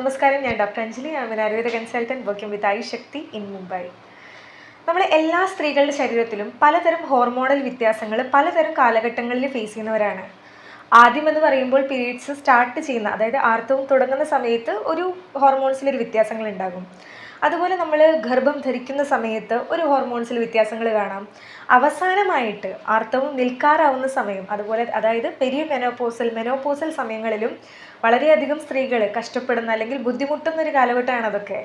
നമസ്കാരം ഞാൻ doctor Anjali. I an Ayurveda consultant working with I Shakti in Mumbai നമ്മളെ എല്ലാ സ്ത്രീകളുടെ ശരീരത്തിലും പലതരം ഹോർമോണൽ വ്യത്യാസങ്ങൾ പലതരം കാലഘട്ടങ്ങളിൽ ഫേസ് ചെയ്യുന്നവരാണ്. ആദ്യം എന്ന് പറയുമ്പോൾ പീരീഡ്സ് സ്റ്റാർട്ട് ചെയ്യുന്ന അതായത് ആർത്തവം തുടങ്ങുന്ന സമയത്ത് ഒരു ഹോർമോൺസിൽ ഒരു വ്യത്യാസങ്ങൾ ഉണ്ടാകും. അതുപോലെ നമ്മൾ ഗർഭം ധരിക്കുന്ന സമയത്ത് ഒരു ഹോർമോൺസിൽ വ്യത്യാസങ്ങൾ കാണാം. അവസാനമായിട്ട് ആർത്തവം നിൽക്കാറാവുന്ന സമയം അതുപോലെ അതായത് പെരിയ മെനോപോസൽ മെനോപോസൽ സമയങ്ങളിലും വളരെയധികം സ്ത്രീകൾ കഷ്ടപ്പെടുന്ന അല്ലെങ്കിൽ ബുദ്ധിമുട്ടുന്ന ഒരു കാലഘട്ടമാണ് അതൊക്കെ.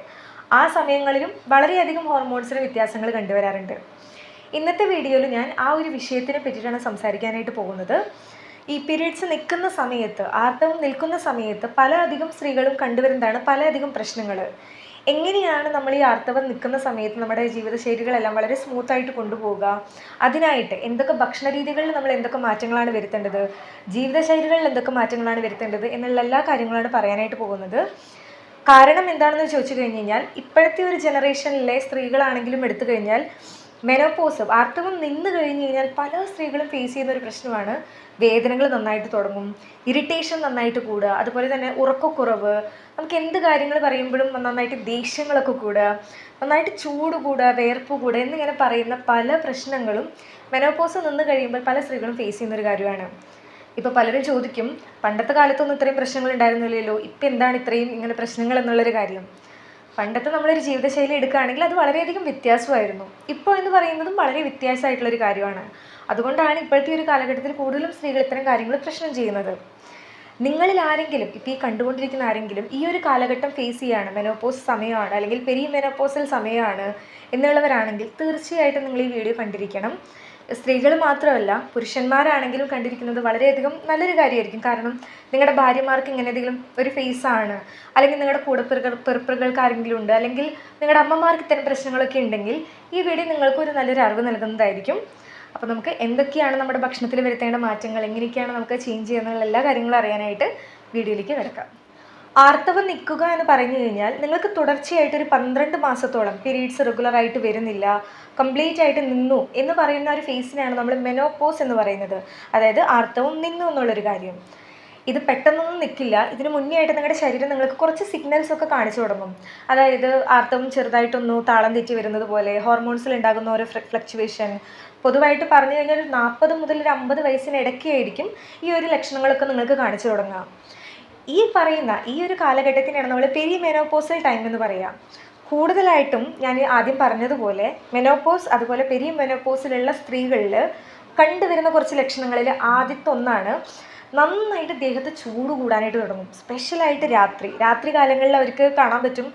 ആ സമയങ്ങളിലും വളരെയധികം ഹോർമോൺസിന് വ്യത്യാസങ്ങൾ കണ്ടുവരാറുണ്ട്. ഇന്നത്തെ വീഡിയോയിൽ ഞാൻ ആ ഒരു വിഷയത്തിനെ പറ്റിയിട്ടാണ് സംസാരിക്കാനായിട്ട് പോകുന്നത്. ഈ പീരീഡ്സ് നിൽക്കുന്ന സമയത്ത് ആർത്തവം നിൽക്കുന്ന സമയത്ത് പലയധികം സ്ത്രീകളും കണ്ടുവരുന്നതാണ് പലയധികം പ്രശ്നങ്ങൾ എങ്ങനെയാണ് നമ്മൾ ഈ ആർത്തവം നിൽക്കുന്ന സമയത്ത് നമ്മുടെ ജീവിതശൈലികളെല്ലാം വളരെ സ്മൂത്തായിട്ട് കൊണ്ടുപോകുക അതിനായിട്ട് എന്തൊക്കെ ഭക്ഷണ രീതികളിൽ നമ്മൾ എന്തൊക്കെ മാറ്റങ്ങളാണ് വരുത്തേണ്ടത്? ജീവിതശൈലികളിൽ എന്തൊക്കെ മാറ്റങ്ങളാണ് വരുത്തേണ്ടത്? എന്നുള്ള എല്ലാ കാര്യങ്ങളാണ് പറയാനായിട്ട് പോകുന്നത്. കാരണം എന്താണെന്ന് ചോദിച്ചു കഴിഞ്ഞ് കഴിഞ്ഞാൽ ഇപ്പോഴത്തെ ഒരു ജനറേഷനിലെ സ്ത്രീകളാണെങ്കിലും എടുത്തു കഴിഞ്ഞാൽ മെനോപോസ് ആർത്തവം നിന്ന് കഴിഞ്ഞ് കഴിഞ്ഞാൽ പല സ്ത്രീകളും ഫേസ് ചെയ്യുന്ന ഒരു പ്രശ്നമാണ്. വേദനകൾ നന്നായിട്ട് തുടങ്ങും ഇറിറ്റേഷൻ നന്നായിട്ട് കൂടുക അതുപോലെ തന്നെ ഉറക്കക്കുറവ്. നമുക്ക് എന്ത് കാര്യങ്ങൾ പറയുമ്പോഴും നന്നായിട്ട് ദേഷ്യങ്ങളൊക്കെ കൂടുക നന്നായിട്ട് ചൂട് കൂടുക വേർപ്പ് കൂടുക എന്നിങ്ങനെ പറയുന്ന പല പ്രശ്നങ്ങളും മെനോപോസ് നിന്ന് കഴിയുമ്പോൾ പല സ്ത്രീകളും ഫേസ് ചെയ്യുന്ന ഒരു കാര്യമാണ്. ഇപ്പോൾ പലരും ചോദിക്കും പണ്ടത്തെ കാലത്തൊന്നും ഇത്രയും പ്രശ്നങ്ങൾ ഉണ്ടായിരുന്നില്ലല്ലോ ഇപ്പം എന്താണ് ഇത്രയും ഇങ്ങനെ പ്രശ്നങ്ങൾ എന്നുള്ളൊരു കാര്യം. പണ്ടത്തെ നമ്മളൊരു ജീവിതശൈലി എടുക്കുകയാണെങ്കിൽ അത് വളരെയധികം വ്യത്യാസമായിരുന്നു. ഇപ്പോൾ എന്ന് പറയുന്നതും വളരെ വ്യത്യാസമായിട്ടുള്ളൊരു കാര്യമാണ്. അതുകൊണ്ടാണ് ഇപ്പോഴത്തെ ഒരു കാലഘട്ടത്തിൽ കൂടുതലും സ്ത്രീകൾ ഇത്തരം കാര്യങ്ങൾ പ്രശ്നം ചെയ്യുന്നത്. നിങ്ങളിൽ ആരെങ്കിലും ഇപ്പോൾ ഈ കണ്ടുകൊണ്ടിരിക്കുന്ന ആരെങ്കിലും ഈ ഒരു കാലഘട്ടം ഫേസ് ചെയ്യാണ്. മെനോപോസ് സമയമാണ് അല്ലെങ്കിൽ പെരി മെനോപോസൽ സമയമാണ് എന്നുള്ളവരാണെങ്കിൽ തീർച്ചയായിട്ടും നിങ്ങൾ ഈ വീഡിയോ കണ്ടിരിക്കണം. സ്ത്രീകൾ മാത്രമല്ല പുരുഷന്മാരാണെങ്കിലും കണ്ടിരിക്കുന്നത് വളരെയധികം നല്ലൊരു കാര്യമായിരിക്കും. കാരണം നിങ്ങളുടെ ഭാര്യമാർക്ക് ഇങ്ങനെ എന്തെങ്കിലും ഒരു ഫേസ് ആണ് അല്ലെങ്കിൽ നിങ്ങളുടെ കൂടപ്പിറകൾ പിറപ്പുകൾക്ക് ആരെങ്കിലും ഉണ്ട് അല്ലെങ്കിൽ നിങ്ങളുടെ അമ്മമാർക്ക് ഇത്തരം പ്രശ്നങ്ങളൊക്കെ ഉണ്ടെങ്കിൽ ഈ വീഡിയോ നിങ്ങൾക്ക് ഒരു നല്ലൊരു അറിവ് നൽകുന്നതായിരിക്കും. അപ്പോൾ നമുക്ക് എന്തൊക്കെയാണ് നമ്മുടെ ഭക്ഷണത്തിൽ വരുത്തേണ്ട മാറ്റങ്ങൾ എങ്ങനെയൊക്കെയാണ് നമുക്ക് ചേഞ്ച് ചെയ്യുന്നുള്ള എല്ലാ കാര്യങ്ങളും അറിയാനായിട്ട് വീഡിയോയിലേക്ക് കിടക്കാം. ആർത്തവം നിൽക്കുക എന്ന് പറഞ്ഞു കഴിഞ്ഞാൽ നിങ്ങൾക്ക് തുടർച്ചയായിട്ട് ഒരു പന്ത്രണ്ട് മാസത്തോളം പീരീഡ്സ് റെഗുലറായിട്ട് വരുന്നില്ല കംപ്ലീറ്റ് ആയിട്ട് നിന്നു എന്ന് പറയുന്ന ഒരു ഫേസിനാണ് നമ്മൾ മെനോപോസ് എന്ന് പറയുന്നത്. അതായത് ആർത്തവം നിന്നു എന്നുള്ളൊരു കാര്യം. ഇത് പെട്ടെന്നൊന്നും നിൽക്കില്ല. ഇതിന് മുന്നേ ആയിട്ട് നിങ്ങളുടെ ശരീരം നിങ്ങൾക്ക് കുറച്ച് സിഗ്നൽസ് ഒക്കെ കാണിച്ചു തുടങ്ങും. അതായത് ആർത്തവം ചെറുതായിട്ടൊന്നു താളം തെറ്റി വരുന്നത് പോലെ ഹോർമോൺസിൽ ഉണ്ടാകുന്ന ഓരോ ഫ്ലക്ച്വേഷൻ പൊതുവായിട്ട് പറഞ്ഞു കഴിഞ്ഞാൽ ഒരു നാൽപ്പത് മുതൽ ഒരു അമ്പത് വയസ്സിനിടയ്ക്കായിരിക്കും ഈ ഒരു ലക്ഷണങ്ങളൊക്കെ നിങ്ങൾക്ക് കാണിച്ചു തുടങ്ങുക ഈ പറയുന്ന ഈ ഒരു കാലഘട്ടത്തിനാണ് നമ്മൾ പെരി മെനോപോസൽ ടൈം എന്ന് പറയുക കൂടുതലായിട്ടും ഞാൻ ആദ്യം പറഞ്ഞതുപോലെ മെനോപോസ് അതുപോലെ പെരി മെനോപോസിലുള്ള സ്ത്രീകളിൽ കണ്ടുവരുന്ന കുറച്ച് ലക്ഷണങ്ങളിൽ ആദ്യത്തെ ഒന്നാണ് നന്നായിട്ട് ദേഹത്ത് ചൂട് കൂടാനായിട്ട് തുടങ്ങും. സ്പെഷ്യലായിട്ട് രാത്രി. രാത്രി കാലങ്ങളിൽ അവർക്ക് കാണാൻ പറ്റും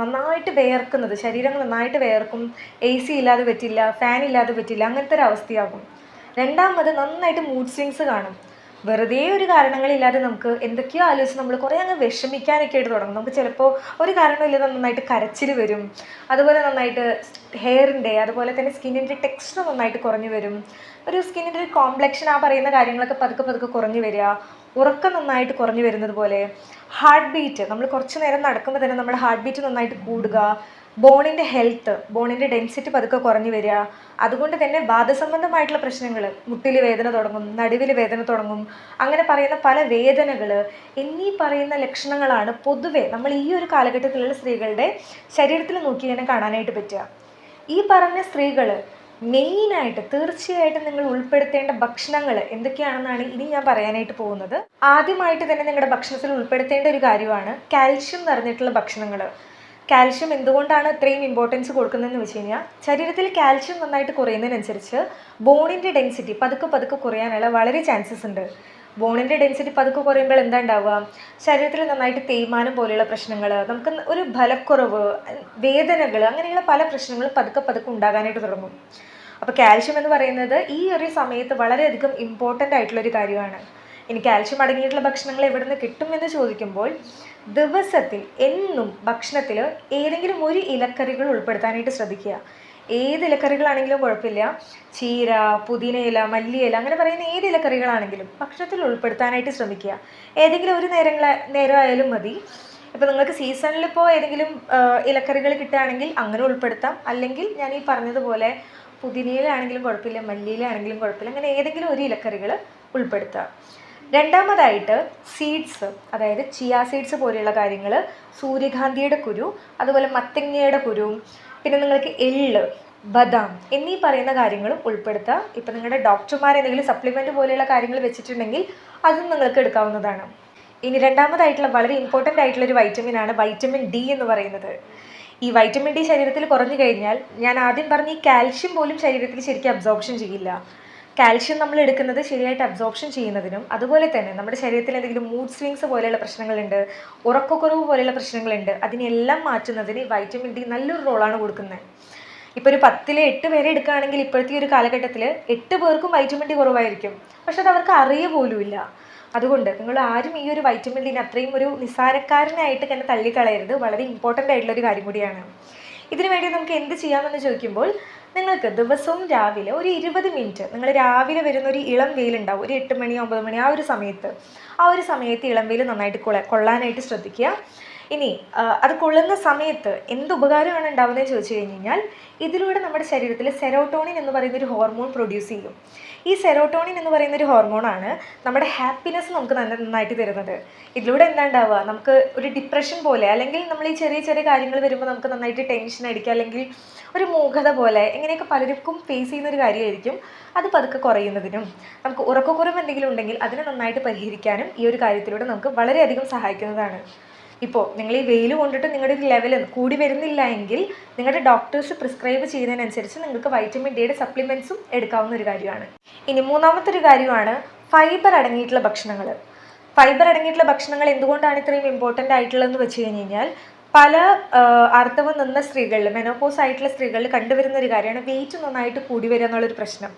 നന്നായിട്ട് വേർക്കുന്നത് ശരീരം നന്നായിട്ട് വേർക്കും എ സി ഇല്ലാതെ പറ്റില്ല ഫാൻ ഇല്ലാതെ പറ്റില്ല അങ്ങനത്തെ ഒരു അവസ്ഥയാകും. രണ്ടാമത് നന്നായിട്ട് മൂഡ് സ്വിങ്സ് കാണും. വെറുതെ ഒരു കാരണങ്ങളില്ലാതെ നമുക്ക് എന്തൊക്കെയോ ആലോചിച്ച് നമ്മൾ കുറേ അങ്ങ് വിഷമിക്കാനൊക്കെ ആയിട്ട് തുടങ്ങും. നമുക്ക് ചിലപ്പോൾ ഒരു കാരണമില്ലാതെ നന്നായിട്ട് കരച്ചിൽ വരും. അതുപോലെ നന്നായിട്ട് ഹെയറിന്റെ അതുപോലെ തന്നെ സ്കിന്നിന്റെ ടെക്സ്ചർ നന്നായിട്ട് കുറഞ്ഞു വരും. ഒരു സ്കിന്നിന്റെ ഒരു കോംപ്ലക്ഷൻ ആ പറയുന്ന കാര്യങ്ങളൊക്കെ പതുക്കെ പതുക്കെ കുറഞ്ഞു വരിക. ഉറക്കം നന്നായിട്ട് കുറഞ്ഞു വരുന്നത് പോലെ. ഹാർട്ട് ബീറ്റ് നമ്മൾ കുറച്ച് നേരം നടക്കുമ്പോൾ തന്നെ നമ്മുടെ ഹാർട്ട് ബീറ്റ് നന്നായിട്ട് കൂടുക. ബോണിന്റെ ഹെൽത്ത് ബോണിന്റെ ഡെൻസിറ്റി പതുക്കെ കുറഞ്ഞു വരിക. അതുകൊണ്ട് തന്നെ വാദസംബന്ധമായിട്ടുള്ള പ്രശ്നങ്ങൾ മുട്ടിൽ വേദന തുടങ്ങും നടുവിൽ വേദന തുടങ്ങും അങ്ങനെ പറയുന്ന പല വേദനകൾ എന്നീ പറയുന്ന ലക്ഷണങ്ങളാണ് പൊതുവെ നമ്മൾ ഈ ഒരു കാലഘട്ടത്തിലുള്ള സ്ത്രീകളുടെ ശരീരത്തിൽ നോക്കി തന്നെ കാണാനായിട്ട് പറ്റുക. ഈ പറഞ്ഞ സ്ത്രീകൾ മെയിനായിട്ട് തീർച്ചയായിട്ടും നിങ്ങൾ ഉൾപ്പെടുത്തേണ്ട ഭക്ഷണങ്ങൾ എന്തൊക്കെയാണെന്നാണ് ഇനി ഞാൻ പറയാനായിട്ട് പോകുന്നത്. ആദ്യമായിട്ട് തന്നെ നിങ്ങളുടെ ഭക്ഷണത്തിൽ ഉൾപ്പെടുത്തേണ്ട ഒരു കാര്യമാണ് കാൽഷ്യം നിറഞ്ഞിട്ടുള്ള ഭക്ഷണങ്ങൾ കാൽഷ്യം എന്തുകൊണ്ടാണ് ഇത്രയും ഇമ്പോർട്ടൻസ് കൊടുക്കുന്നതെന്ന് വെച്ച് കഴിഞ്ഞാൽ ശരീരത്തിൽ കാൽഷ്യം നന്നായിട്ട് കുറയുന്നതിനനുസരിച്ച് ബോണിന്റെ ഡെൻസിറ്റി പതുക്കെ പതുക്കെ കുറയാനുള്ള വളരെ ചാൻസസ് ഉണ്ട്. ബോണിന്റെ ഡെൻസിറ്റി പതുക്കെ കുറയുമ്പോൾ എന്താ ഉണ്ടാവുക? ശരീരത്തിൽ നന്നായിട്ട് തേയ്മാനം പോലെയുള്ള പ്രശ്നങ്ങൾ നമുക്ക് ഒരു ബലക്കുറവ് വേദനകൾ അങ്ങനെയുള്ള പല പ്രശ്നങ്ങളും പതുക്കെ പതുക്കെ ഉണ്ടാകാനായിട്ട് തുടങ്ങും. അപ്പോൾ കാൽഷ്യം എന്ന് പറയുന്നത് ഈ ഒരു സമയത്ത് വളരെയധികം ഇമ്പോർട്ടന്റ് ആയിട്ടുള്ളൊരു കാര്യമാണ്. ഇനി കാൽഷ്യം അടങ്ങിയിട്ടുള്ള ഭക്ഷണങ്ങൾ എവിടെ നിന്ന് കിട്ടുമെന്ന് ചോദിക്കുമ്പോൾ ദിവസത്തിൽ എന്നും ഭക്ഷണത്തിൽ ഏതെങ്കിലും ഒരു ഇലക്കറികൾ ഉൾപ്പെടുത്താനായിട്ട് ശ്രദ്ധിക്കുക. ഏത് ഇലക്കറികളാണെങ്കിലും കുഴപ്പമില്ല. ചീര പുതിനയില മല്ലിയില അങ്ങനെ പറയുന്ന ഏത് ഇലക്കറികളാണെങ്കിലും ഭക്ഷണത്തിൽ ഉൾപ്പെടുത്താനായിട്ട് ശ്രമിക്കുക. ഏതെങ്കിലും ഒരു നേരങ്ങള നേരമായാലും മതി. ഇപ്പോൾ നിങ്ങൾക്ക് സീസണിൽ ഇപ്പോൾ ഏതെങ്കിലും ഇലക്കറികൾ കിട്ടുകയാണെങ്കിൽ അങ്ങനെ ഉൾപ്പെടുത്താം. അല്ലെങ്കിൽ ഞാൻ ഈ പറഞ്ഞതുപോലെ പുതിനയിലാണെങ്കിലും കുഴപ്പമില്ല മല്ലിയിലാണെങ്കിലും കുഴപ്പമില്ല അങ്ങനെ ഏതെങ്കിലും ഒരു ഇലക്കറികൾ ഉൾപ്പെടുത്തുക രണ്ടാമതായിട്ട് സീഡ്സ് അതായത് ചിയ സീഡ്സ് പോലെയുള്ള കാര്യങ്ങൾ സൂര്യകാന്തിയുടെ കുരു അതുപോലെ മത്തങ്ങയുടെ കുരു പിന്നെ നിങ്ങൾക്ക് എള്ള് ബദാം എന്നീ പറയുന്ന കാര്യങ്ങളും ഉൾപ്പെടുത്തുക ഇപ്പം നിങ്ങളുടെ ഡോക്ടർമാർ എന്തെങ്കിലും സപ്ലിമെന്റ് പോലെയുള്ള കാര്യങ്ങൾ വെച്ചിട്ടുണ്ടെങ്കിൽ അതും നിങ്ങൾക്ക് എടുക്കാവുന്നതാണ്. ഇനി രണ്ടാമതായിട്ടുള്ള വളരെ ഇമ്പോർട്ടന്റ് ആയിട്ടുള്ള ഒരു വൈറ്റമിൻ ആണ് വൈറ്റമിൻ ഡി എന്ന് പറയുന്നത്. ഈ വൈറ്റമിൻ ഡി ശരീരത്തിൽ കുറഞ്ഞു കഴിഞ്ഞാൽ ഞാൻ ആദ്യം പറഞ്ഞ ഈ കാൽഷ്യം പോലും ശരീരത്തിൽ ശരിക്കും അബ്സോർപ്ഷൻ ചെയ്യില്ല. കാൽഷ്യം നമ്മൾ എടുക്കുന്നത് ശരിയായിട്ട് അബ്സോർപ്ഷൻ ചെയ്യുന്നതിനും അതുപോലെ തന്നെ നമ്മുടെ ശരീരത്തിൽ എന്തെങ്കിലും മൂഡ് സ്വിങ്സ് പോലെയുള്ള പ്രശ്നങ്ങളുണ്ട് ഉറക്കക്കുറവ് പോലെയുള്ള പ്രശ്നങ്ങളുണ്ട് അതിനെല്ലാം മാറ്റുന്നതിന് വൈറ്റമിൻ ഡി നല്ലൊരു റോളാണ് കൊടുക്കുന്നത്. ഇപ്പോൾ ഒരു പത്തിലെ എട്ട് പേരെ എടുക്കുകയാണെങ്കിൽ ഇപ്പോഴത്തെ ഒരു കാലഘട്ടത്തിൽ എട്ട് പേർക്കും വൈറ്റമിൻ ഡി കുറവായിരിക്കും. പക്ഷെ അത് അവർക്ക് അറിയ പോലുമില്ല. അതുകൊണ്ട് നിങ്ങൾ ആരും ഈ ഒരു വൈറ്റമിൻ ഡിന് അത്രയും ഒരു നിസ്സാരക്കാരനായിട്ട് തന്നെ തള്ളിക്കളയരുത്. വളരെ ഇമ്പോർട്ടന്റ് ആയിട്ടുള്ള ഒരു കാര്യം കൂടിയാണ്. ഇതിനു വേണ്ടി നമുക്ക് എന്ത് ചെയ്യാമെന്ന് ചോദിക്കുമ്പോൾ നിങ്ങൾക്ക് ദിവസവും രാവിലെ ഒരു ഇരുപത് മിനിറ്റ് നിങ്ങൾ രാവിലെ വരുന്ന ഒരു ഇളം വെയിലുണ്ടാവും ഒരു എട്ട് മണി ഒമ്പത് മണി ആ ഒരു സമയത്ത് ആ ഒരു സമയത്ത് ഇളം വെയിൽ നന്നായിട്ട് കൊള്ള കൊള്ളാനായിട്ട് ശ്രദ്ധിക്കുക. ഇനി അത് കൊള്ളുന്ന സമയത്ത് എന്ത് ഉപകാരമാണ് ഉണ്ടാവുന്നതെന്ന് ചോദിച്ചു കഴിഞ്ഞ് കഴിഞ്ഞാൽ ഇതിലൂടെ നമ്മുടെ ശരീരത്തിൽ സെറോട്ടോണിൻ എന്ന് പറയുന്ന ഒരു ഹോർമോൺ പ്രൊഡ്യൂസ് ചെയ്യും. ഈ സെറോട്ടോണിൻ എന്ന് പറയുന്ന ഒരു ഹോർമോണാണ് നമ്മുടെ ഹാപ്പിനെസ് നമുക്ക് നല്ല നന്നായിട്ട് തരുന്നത്. ഇതിലൂടെ എന്താ ഉണ്ടാവുക നമുക്ക് ഒരു ഡിപ്രഷൻ പോലെ അല്ലെങ്കിൽ നമ്മൾ ഈ ചെറിയ ചെറിയ കാര്യങ്ങൾ വരുമ്പോൾ നമുക്ക് നന്നായിട്ട് ടെൻഷൻ അടിക്കുക അല്ലെങ്കിൽ ഒരു മൂകത പോലെ ഇങ്ങനെയൊക്കെ പലർക്കും ഫേസ് ചെയ്യുന്ന ഒരു കാര്യമായിരിക്കും. അത് പതുക്കെ കുറയുന്നതിനും നമുക്ക് ഉറക്കക്കുറവ് എന്തെങ്കിലും ഉണ്ടെങ്കിൽ അതിനെ നന്നായിട്ട് പരിഹരിക്കാനും ഈ ഒരു കാര്യത്തിലൂടെ നമുക്ക് വളരെയധികം സഹായിക്കുന്നതാണ്. ഇപ്പോൾ നിങ്ങൾ ഈ വെയിൽ കൊണ്ടിട്ട് നിങ്ങളുടെ ഒരു ലെവൽ കൂടി വരുന്നില്ല എങ്കിൽ നിങ്ങളുടെ ഡോക്ടേഴ്സ് പ്രിസ്ക്രൈബ് ചെയ്യുന്നതിനനുസരിച്ച് നിങ്ങൾക്ക് വൈറ്റമിൻ ഡിയുടെ സപ്ലിമെന്റ്സും എടുക്കാവുന്ന ഒരു കാര്യമാണ്. ഇനി മൂന്നാമത്തെ ഒരു കാര്യമാണ് ഫൈബർ അടങ്ങിയിട്ടുള്ള ഭക്ഷണങ്ങൾ ഫൈബർ അടങ്ങിയിട്ടുള്ള ഭക്ഷണങ്ങൾ എന്തുകൊണ്ടാണ് ഇത്രയും ഇമ്പോർട്ടന്റ് ആയിട്ടുള്ളതെന്ന് വെച്ച് കഴിഞ്ഞ് കഴിഞ്ഞാൽ പല അർത്ഥവും നിന്ന സ്ത്രീകളിൽ മെനോപോസ് ആയിട്ടുള്ള സ്ത്രീകളിൽ കണ്ടുവരുന്ന ഒരു കാര്യമാണ് വെയിറ്റ് നന്നായിട്ട് കൂടി വരിക എന്നുള്ളൊരു പ്രശ്നം.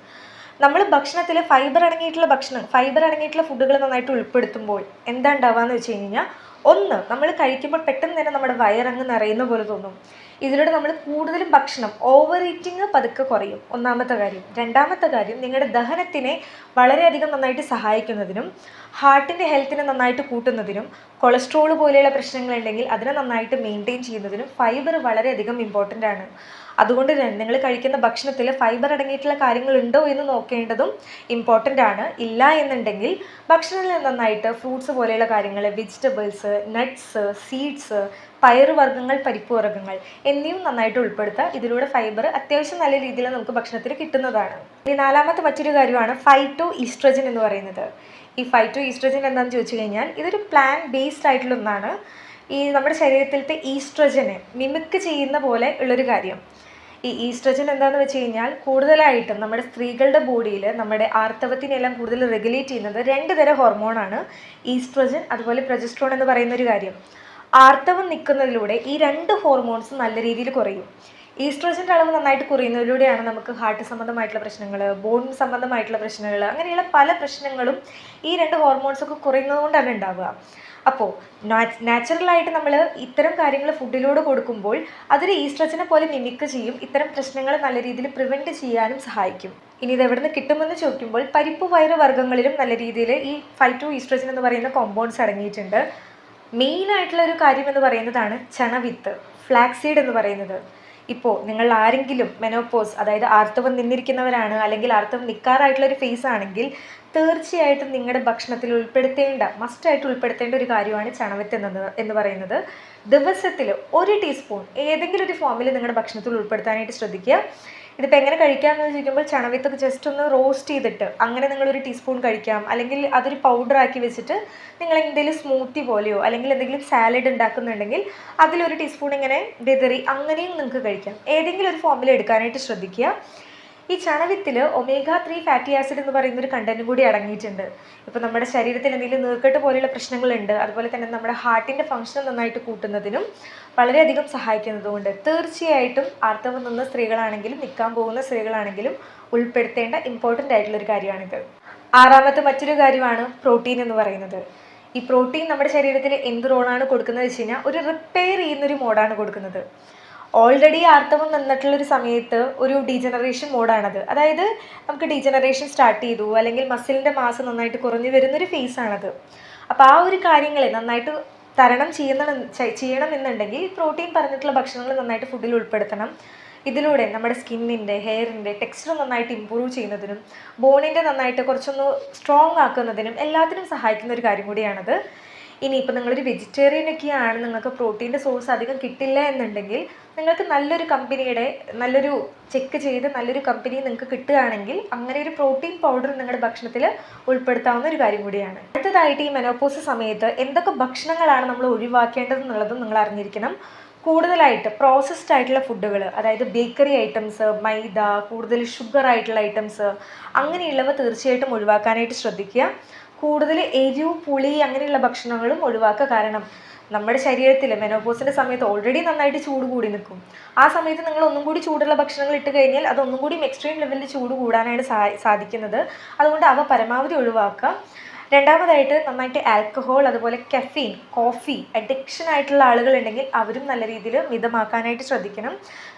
നമ്മൾ ഭക്ഷണത്തിൽ ഫൈബർ അടങ്ങിയിട്ടുള്ള ഭക്ഷണം ഫൈബർ അടങ്ങിയിട്ടുള്ള ഫുഡുകൾ നന്നായിട്ട് ഉൾപ്പെടുത്തുമ്പോൾ എന്താ ഉണ്ടാവുകയെന്ന് വെച്ച് കഴിഞ്ഞ് കഴിഞ്ഞാൽ ഒന്ന് നമ്മൾ കഴിക്കുമ്പോൾ പെട്ടെന്ന് തന്നെ നമ്മുടെ വയറങ്ങ് നിറയുന്ന പോലെ തോന്നും. ഇതിലൂടെ നമ്മൾ കൂടുതലും ഭക്ഷണം ഓവർ ഈറ്റിംഗ് പതുക്കെ കുറയും. ഒന്നാമത്തെ കാര്യം. രണ്ടാമത്തെ കാര്യം നിങ്ങളുടെ ദഹനത്തിനെ വളരെയധികം നന്നായിട്ട് സഹായിക്കുന്നതിനും ഹാർട്ടിന്റെ ഹെൽത്തിനെ നന്നായിട്ട് കൂട്ടുന്നതിനും കൊളസ്ട്രോൾ പോലെയുള്ള പ്രശ്നങ്ങളുണ്ടെങ്കിൽ അതിനെ നന്നായിട്ട് മെയിന്റെയിൻ ചെയ്യുന്നതിനും ഫൈബർ വളരെയധികം ഇമ്പോർട്ടന്റ് ആണ്. അതുകൊണ്ട് തന്നെ നിങ്ങൾ കഴിക്കുന്ന ഭക്ഷണത്തിൽ ഫൈബർ അടങ്ങിയിട്ടുള്ള കാര്യങ്ങളുണ്ടോ എന്ന് നോക്കേണ്ടതും ഇമ്പോർട്ടന്റ് ആണ്. ഇല്ല എന്നുണ്ടെങ്കിൽ ഭക്ഷണത്തിൽ നന്നായിട്ട് ഫ്രൂട്ട്സ് പോലെയുള്ള കാര്യങ്ങൾ വെജിറ്റബിൾസ് നട്ട്സ് സീഡ്സ് പയറുവർഗങ്ങൾ പരിപ്പ് വർഗങ്ങൾ എന്നിവയും നന്നായിട്ട് ഉൾപ്പെടുത്തുക ഇതിലൂടെ ഫൈബർ അത്യാവശ്യം നല്ല രീതിയിൽ നമുക്ക് ഭക്ഷണത്തിൽ കിട്ടുന്നതാണ്. ഇനി നാലാമത്തെ മറ്റൊരു കാര്യമാണ് ഫൈറ്റോ ഈസ്ട്രജൻ എന്ന് പറയുന്നത്. ഈ ഫൈറ്റോ ഈസ്ട്രജൻ എന്താണെന്ന് ചോദിച്ചു കഴിഞ്ഞാൽ ഇതൊരു പ്ലാൻ ബേസ്ഡ് ആയിട്ടുള്ള ഒന്നാണ്. ഈ നമ്മുടെ ശരീരത്തിലത്തെ ഈസ്ട്രജനെ മിമിക്ക് ചെയ്യുന്ന പോലെ ഉള്ളൊരു കാര്യം. ഈ ഈസ്ട്രജൻ എന്താണെന്ന് വെച്ച് കഴിഞ്ഞാൽ കൂടുതലായിട്ടും നമ്മുടെ സ്ത്രീകളുടെ ബോഡിയിൽ നമ്മുടെ ആർത്തവത്തിനെല്ലാം കൂടുതൽ റെഗുലേറ്റ് ചെയ്യുന്നത് രണ്ട് തരം ഹോർമോണാണ് ഈസ്ട്രജൻ അതുപോലെ പ്രൊജസ്ട്രോൺ എന്ന് പറയുന്ന ഒരു കാര്യം. ആർത്തവം നിൽക്കുന്നതിലൂടെ ഈ രണ്ട് ഹോർമോൺസ് നല്ല രീതിയിൽ കുറയും. ഈസ്ട്രോജന്റെ അളവ് നന്നായിട്ട് കുറയുന്നതിലൂടെയാണ് നമുക്ക് ഹാർട്ട് സംബന്ധമായിട്ടുള്ള പ്രശ്നങ്ങൾ ബോൺ സംബന്ധമായിട്ടുള്ള പ്രശ്നങ്ങൾ അങ്ങനെയുള്ള പല പ്രശ്നങ്ങളും ഈ രണ്ട് ഹോർമോൺസൊക്കെ കുറയുന്നത് കൊണ്ടാണ് ഉണ്ടാവുക. അപ്പോൾ നാച്ചുറലായിട്ട് നമ്മൾ ഇത്തരം കാര്യങ്ങൾ ഫുഡിലൂടെ കൊടുക്കുമ്പോൾ അതൊരു ഈസ്ട്രസിനെ പോലെ മിമിക്ക് ചെയ്യും ഇത്തരം പ്രശ്നങ്ങൾ നല്ല രീതിയിൽ പ്രിവെന്റ് ചെയ്യാനും സഹായിക്കും. ഇനി ഇത് എവിടെ നിന്ന് കിട്ടുമെന്ന് ചോദിക്കുമ്പോൾ പരിപ്പ് വയറ് വർഗങ്ങളിലും നല്ല രീതിയിൽ ഈ ഫൈറ്റോ ഈസ്ട്രസിൻ എന്ന് പറയുന്ന കോമ്പൗണ്ട്സ് അടങ്ങിയിട്ടുണ്ട്. മെയിൻ ആയിട്ടുള്ള ഒരു കാര്യം എന്ന് പറയുന്നതാണ് ചണവിത്ത് ഫ്ലാക്സീഡ് എന്ന് പറയുന്നത്. ഇപ്പോൾ നിങ്ങൾ ആരെങ്കിലും മെനോപോസ് അതായത് ആർത്തവം നിന്നിരിക്കുന്നവരാണ് അല്ലെങ്കിൽ ആർത്തവം നിൽക്കാറായിട്ടുള്ള ഒരു ഫേസ് ആണെങ്കിൽ തീർച്ചയായിട്ടും നിങ്ങളുടെ ഭക്ഷണത്തിൽ ഉൾപ്പെടുത്തേണ്ട മസ്റ്റായിട്ട് ഉൾപ്പെടുത്തേണ്ട ഒരു കാര്യമാണ് ചണവറ്റ് എന്നത് എന്ന് പറയുന്നത്. ദിവസത്തിൽ ഒരു ടീസ്പൂൺ ഏതെങ്കിലും ഒരു ഫോമിൽ നിങ്ങളുടെ ഭക്ഷണത്തിൽ ഉൾപ്പെടുത്താനായിട്ട് ശ്രദ്ധിക്കുക. ഇതിപ്പോൾ എങ്ങനെ കഴിക്കാമെന്ന് ചോദിക്കുമ്പോൾ ചണവിത്തൊക്കെ ജസ്റ്റ് ഒന്ന് റോസ്റ്റ് ചെയ്തിട്ട് അങ്ങനെ നിങ്ങളൊരു ടീസ്പൂൺ കഴിക്കാം. അല്ലെങ്കിൽ അതൊരു പൗഡർ ആക്കി വെച്ചിട്ട് നിങ്ങൾ എന്തെങ്കിലും സ്മൂത്തി പോലെയോ അല്ലെങ്കിൽ എന്തെങ്കിലും സാലഡ് ഉണ്ടാക്കുന്നുണ്ടെങ്കിൽ അതിലൊരു ടീസ്പൂൺ ഇങ്ങനെ വിതറി അങ്ങനെയും നിങ്ങൾക്ക് കഴിക്കാം. ഏതെങ്കിലും ഒരു ഫോമിൽ എടുക്കാനായിട്ട് ശ്രദ്ധിക്കുക. ഈ ചണവിത്തിൽ ഒമേഗ ത്രീ ഫാറ്റി ആസിഡ് എന്ന് പറയുന്ന ഒരു കണ്ടന്റ് കൂടി അടങ്ങിയിട്ടുണ്ട്. ഇപ്പോൾ നമ്മുടെ ശരീരത്തിൽ എന്തെങ്കിലും നീർക്കെട്ട് പോലെയുള്ള പ്രശ്നങ്ങളുണ്ട് അതുപോലെ തന്നെ നമ്മുടെ ഹാർട്ടിന്റെ ഫംഗ്ഷൻ നന്നായിട്ട് കൂട്ടുന്നതിനും വളരെയധികം സഹായിക്കുന്നതുകൊണ്ട് തീർച്ചയായിട്ടും ആർത്തവം നിന്ന സ്ത്രീകളാണെങ്കിലും നിൽക്കാൻ പോകുന്ന സ്ത്രീകളാണെങ്കിലും ഉൾപ്പെടുത്തേണ്ട ഇമ്പോർട്ടന്റ് ആയിട്ടുള്ള ഒരു കാര്യമാണിത്. ആറാമത്തെ മറ്റൊരു കാര്യമാണ് പ്രോട്ടീൻ എന്ന് പറയുന്നത്. ഈ പ്രോട്ടീൻ നമ്മുടെ ശരീരത്തിൽ എന്ത് റോളാണ് കൊടുക്കുന്നത് വെച്ച് കഴിഞ്ഞാൽ ഒരു റിപ്പയർ ചെയ്യുന്നൊരു മോഡാണ് കൊടുക്കുന്നത്. ഓൾറെഡി ആർത്തവം നിന്നിട്ടുള്ളൊരു സമയത്ത് ഒരു ഡീജനറേഷൻ മോഡാണത് അതായത് നമുക്ക് ഡീജനറേഷൻ സ്റ്റാർട്ട് ചെയ്തു അല്ലെങ്കിൽ മസിലിന്റെ മാസ് നന്നായിട്ട് കുറഞ്ഞു വരുന്നൊരു ഫേസ് ആണത്. അപ്പോൾ ആ ഒരു കാര്യങ്ങളെ നന്നായിട്ട് തരണം ചെയ്യുന്ന ചെയ്യണം എന്നുണ്ടെങ്കിൽ പ്രോട്ടീൻ പറഞ്ഞിട്ടുള്ള ഭക്ഷണങ്ങൾ നന്നായിട്ട് ഫുഡിൽ ഉൾപ്പെടുത്തണം. ഇതിലൂടെ നമ്മുടെ സ്കിന്നിന്റെ ഹെയറിന്റെ ടെക്സ്ചർ നന്നായിട്ട് ഇമ്പ്രൂവ് ചെയ്യുന്നതിനും ബോണിന്റെ നന്നായിട്ട് കുറച്ചൊന്ന് സ്ട്രോങ് ആക്കുന്നതിനും എല്ലാത്തിനും സഹായിക്കുന്ന ഒരു കാര്യം കൂടിയാണത്. ഇനിയിപ്പോൾ നിങ്ങളൊരു വെജിറ്റേറിയൻ ഒക്കെയാണ് നിങ്ങൾക്ക് പ്രോട്ടീന്റെ സോഴ്സ് അധികം കിട്ടില്ല എന്നുണ്ടെങ്കിൽ നിങ്ങൾക്ക് നല്ലൊരു കമ്പനിയുടെ നല്ലൊരു ചെക്ക് ചെയ്ത് നല്ലൊരു കമ്പനി നിങ്ങൾക്ക് കിട്ടുകയാണെങ്കിൽ അങ്ങനെ ഒരു പ്രോട്ടീൻ പൗഡർ നിങ്ങളുടെ ഭക്ഷണത്തിൽ ഉൾപ്പെടുത്താവുന്ന ഒരു കാര്യം കൂടിയാണ്. അടുത്തതായിട്ട് ഈ മെനോപ്പോസ് സമയത്ത് എന്തൊക്കെ ഭക്ഷണങ്ങളാണ് നമ്മൾ ഒഴിവാക്കേണ്ടത് എന്നുള്ളതും നിങ്ങൾ അറിഞ്ഞിരിക്കണം. കൂടുതലായിട്ട് പ്രോസസ്ഡ് ആയിട്ടുള്ള ഫുഡുകൾ അതായത് ബേക്കറി ഐറ്റംസ് മൈദ കൂടുതൽ ഷുഗർ ആയിട്ടുള്ള ഐറ്റംസ് അങ്ങനെയുള്ളവ തീർച്ചയായിട്ടും ഒഴിവാക്കാനായിട്ട് ശ്രദ്ധിക്കുക. കൂടുതൽ എരിവ് പുളി അങ്ങനെയുള്ള ഭക്ഷണങ്ങളും ഒഴിവാക്കുക. കാരണം നമ്മുടെ ശരീരത്തിൽ മെനോപോസിന്റെ സമയത്ത് ഓൾറെഡി നന്നായിട്ട് ചൂട് കൂടി നിൽക്കും ആ സമയത്ത് നിങ്ങൾ ഒന്നും കൂടി ചൂടുള്ള ഭക്ഷണങ്ങൾ ഇട്ട് കഴിഞ്ഞാൽ അത് ഒന്നും കൂടി എക്സ്ട്രീം ലെവലിൽ ചൂട് കൂടാനായിട്ട് സാധിക്കുന്നത്. അതുകൊണ്ട് അവ പരമാവധി ഒഴിവാക്കുക. രണ്ടാമതായിട്ട് നന്നായിട്ട് ആൽക്കഹോൾ അതുപോലെ കഫീൻ കോഫി അഡിക്ഷൻ ആയിട്ടുള്ള ആളുകളുണ്ടെങ്കിൽ അവരും നല്ല രീതിയിൽ മിതമാക്കാനായിട്ട് ശ്രദ്ധിക്കണം.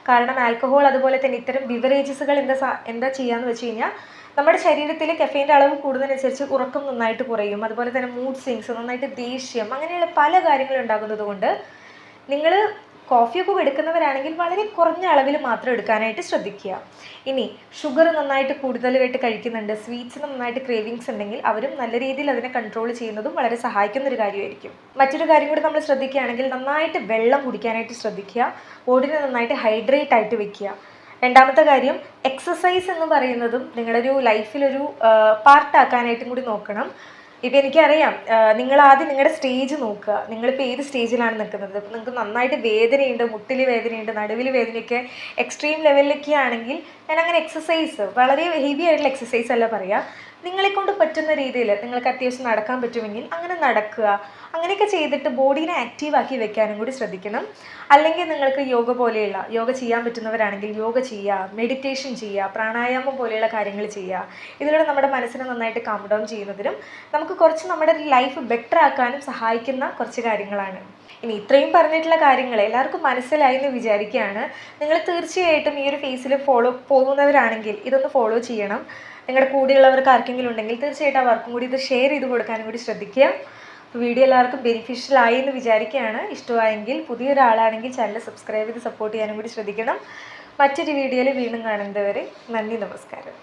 കാരണം ആൽക്കഹോൾ അതുപോലെ തന്നെ ഇത്തരം ബിവറേജസുകൾ എന്താ എന്താ ചെയ്യാന്ന് വെച്ച് കഴിഞ്ഞാൽ നമ്മുടെ ശരീരത്തിൽ കഫീന്റെ അളവ് കൂടുന്നതിനനുസരിച്ച് ഉറക്കം നന്നായിട്ട് കുറയും. അതുപോലെ തന്നെ മൂഡ് സ്വിങ്സ് നന്നായിട്ട് ദേഷ്യം അങ്ങനെയുള്ള പല കാര്യങ്ങളും ഉണ്ടാകുന്നത് കൊണ്ട് നിങ്ങൾ കോഫിയൊക്കെ എടുക്കുന്നവരാണെങ്കിൽ വളരെ കുറഞ്ഞ അളവിൽ മാത്രം എടുക്കാനായിട്ട് ശ്രദ്ധിക്കുക. ഇനി ഷുഗർ നന്നായിട്ട് കൂടുതലായിട്ട് കഴിക്കുന്നുണ്ട് സ്വീറ്റ്സ് നന്നായിട്ട് ക്രേവിങ്സ് ഉണ്ടെങ്കിൽ അവരും നല്ല രീതിയിൽ അതിനെ കൺട്രോൾ ചെയ്യുന്നതും വളരെ സഹായിക്കുന്ന ഒരു കാര്യമായിരിക്കും. മറ്റൊരു കാര്യം കൂടി നമ്മൾ ശ്രദ്ധിക്കുകയാണെങ്കിൽ നന്നായിട്ട് വെള്ളം കുടിക്കാനായിട്ട് ശ്രദ്ധിക്കുക ബോഡിനെ നന്നായിട്ട് ഹൈഡ്രേറ്റ് ആയിട്ട് വെക്കുക. രണ്ടാമത്തെ കാര്യം എക്സസൈസ് എന്ന് പറയുന്നതും നിങ്ങളൊരു ലൈഫിലൊരു പാർട്ടാക്കാനായിട്ടും കൂടി നോക്കണം. ഇപ്പം എനിക്കറിയാം നിങ്ങൾ ആദ്യം നിങ്ങളുടെ സ്റ്റേജ് നോക്കുക. നിങ്ങളിപ്പോൾ ഏത് സ്റ്റേജിലാണ് നിൽക്കുന്നത് ഇപ്പം നിങ്ങൾക്ക് നന്നായിട്ട് വേദനയുണ്ട് മുട്ടിൽ വേദനയുണ്ട് നടുവിൽ വേദനയൊക്കെ എക്സ്ട്രീം ലെവലിലൊക്കെ ആണെങ്കിൽ ഞാൻ അങ്ങനെ എക്സസൈസ് വളരെ ഹെവി ആയിട്ടുള്ള എക്സസൈസ് അല്ല പറയുക നിങ്ങളെ കൊണ്ട് പറ്റുന്ന രീതിയിൽ നിങ്ങൾക്ക് അത്യാവശ്യം നടക്കാൻ പറ്റുമെങ്കിൽ അങ്ങനെ നടക്കുക. അങ്ങനെയൊക്കെ ചെയ്തിട്ട് ബോഡീനെ ആക്റ്റീവാക്കി വെക്കാനും കൂടി ശ്രദ്ധിക്കണം. അല്ലെങ്കിൽ നിങ്ങൾക്ക് യോഗ പോലെയുള്ള യോഗ ചെയ്യാൻ പറ്റുന്നവരാണെങ്കിൽ യോഗ ചെയ്യുക മെഡിറ്റേഷൻ ചെയ്യുക പ്രാണായാമം പോലെയുള്ള കാര്യങ്ങൾ ചെയ്യുക. ഇതിലൂടെ നമ്മുടെ മനസ്സിനെ നന്നായിട്ട് കാം ഡൗൺ ചെയ്യുന്നതിനും നമുക്ക് കുറച്ച് നമ്മുടെ ലൈഫ് ബെറ്റർ ആക്കാനും സഹായിക്കുന്ന കുറച്ച് കാര്യങ്ങളാണ്. ഇനി ഇത്രയും പറഞ്ഞിട്ടുള്ള കാര്യങ്ങൾ എല്ലാവർക്കും മനസ്സിലായി എന്ന് വിചാരിക്കുകയാണ്. നിങ്ങൾ തീർച്ചയായിട്ടും ഈ ഒരു ഫേസിൽ ഫോളോ പോകുന്നവരാണെങ്കിൽ ഇതൊന്ന് ഫോളോ ചെയ്യണം. നിങ്ങളുടെ കൂടെയുള്ളവർക്ക് ആർക്കെങ്കിലും ഉണ്ടെങ്കിൽ തീർച്ചയായിട്ടും അവർക്കും കൂടി ഇത് ഷെയർ ചെയ്ത് കൊടുക്കാനും കൂടി ശ്രദ്ധിക്കുക. വീഡിയോ എല്ലാവർക്കും ബെനിഫിഷ്യൽ ആയി എന്ന് വിചാരിക്കുകയാണ്. ഇഷ്ടമായെങ്കിൽ പുതിയൊരാളാണെങ്കിൽ ചാനൽ സബ്സ്ക്രൈബ് ചെയ്ത് സപ്പോർട്ട് ചെയ്യാനും കൂടി ശ്രദ്ധിക്കണം. മറ്റൊരു വീഡിയോയിൽ വീണ്ടും കാണുന്നതുവരെ നന്ദി നമസ്കാരം.